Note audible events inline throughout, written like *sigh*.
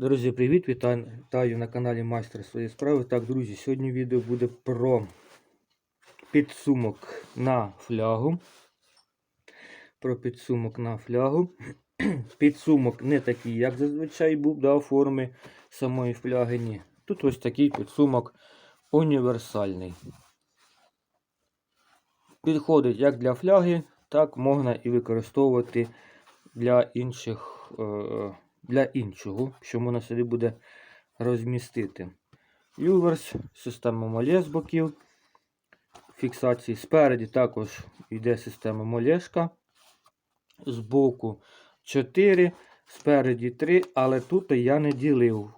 Друзі, привіт! Вітаю, на каналі Майстер своєї справи. Так, друзі, сьогодні відео буде про підсумок на флягу. Про підсумок на флягу. *clears throat* Підсумок не такий, як зазвичай був да, у формі самої фляги. Ні. Тут ось такий підсумок універсальний. Підходить як для фляги, так можна і використовувати для інших. Е для іншого, що можна сюди буде розмістити. Юверс, система молє з боків. Фіксації спереді також йде система молєшка. Збоку 4, спереді 3, але тут я не ділив.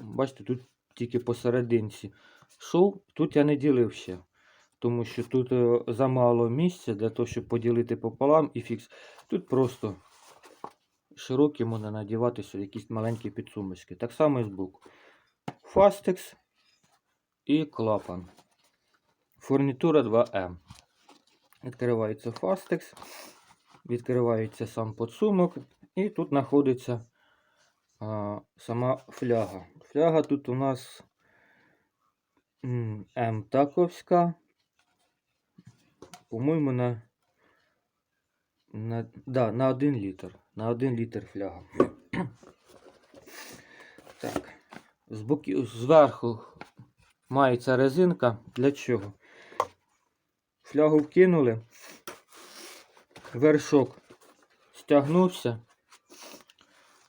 Бачите, тут тільки посерединці шов, тут я не ділив ще. Тому що тут е, замало місця для того, щоб поділити пополам і фікс. Тут просто широкі можна надівати сюди якісь маленькі підсумочки. Так само і з боку. Фастекс і клапан. Фурнітура 2М. Відкривається фастекс, відкривається сам подсумок, і тут знаходиться а, сама фляга. Фляга тут у нас М таковська. По-моєму, на, на, да, на 1 літр. На 1 літр фляга. *clears throat* Так. З боки, зверху мається резинка. Для чого? Флягу вкинули, вершок стягнувся.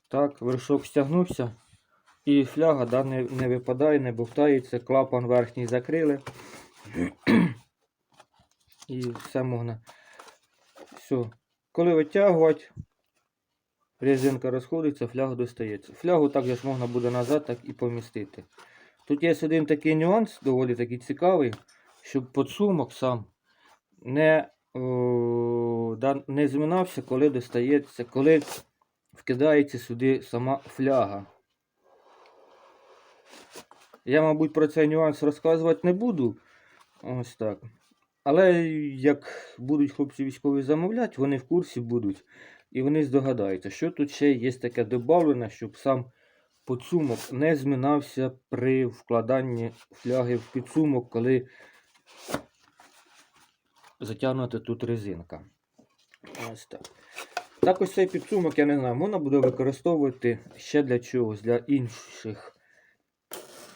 Так, вершок стягнувся. І фляга да, не, не випадає, не бовтається, клапан верхній закрили. *clears throat* І все можна. Все. Коли витягувати, резинка розходиться, фляга достається. Флягу також можна буде назад так і помістити. Тут є один такий нюанс, доволі такий цікавий, щоб подсумок сам не о, не змінався, коли достається, коли вкидається сюди сама фляга. Я, мабуть, про цей нюанс розказувати не буду. Ось так. Але як будуть хлопці військові замовляти, вони в курсі будуть. І вони здогадаються, що тут ще є таке додавлене, щоб сам підсумок не змінався при вкладанні фляги в підсумок, коли затягнута тут резинка. Ось так. Так цей підсумок, я не знаю, можна буде використовувати ще для чогось, для інших.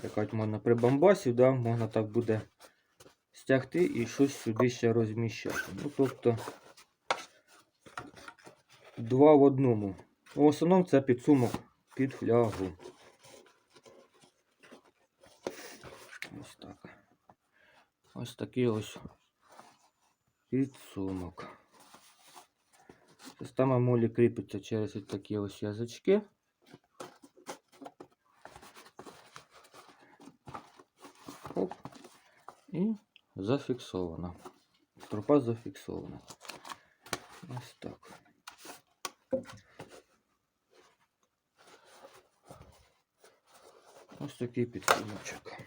Якось можна при бамбасі, да, можна так буде стягти і щось сюди ще розміщати. Ну, тобто два в одному. В основному це підсумок під флягу. Ось так. Ось такий ось підсумок. Система молі кріпиться через ось такі ось язички. Оп. І зафіксована. Тропа зафіксована. Ось так. Ось такий підсумочок.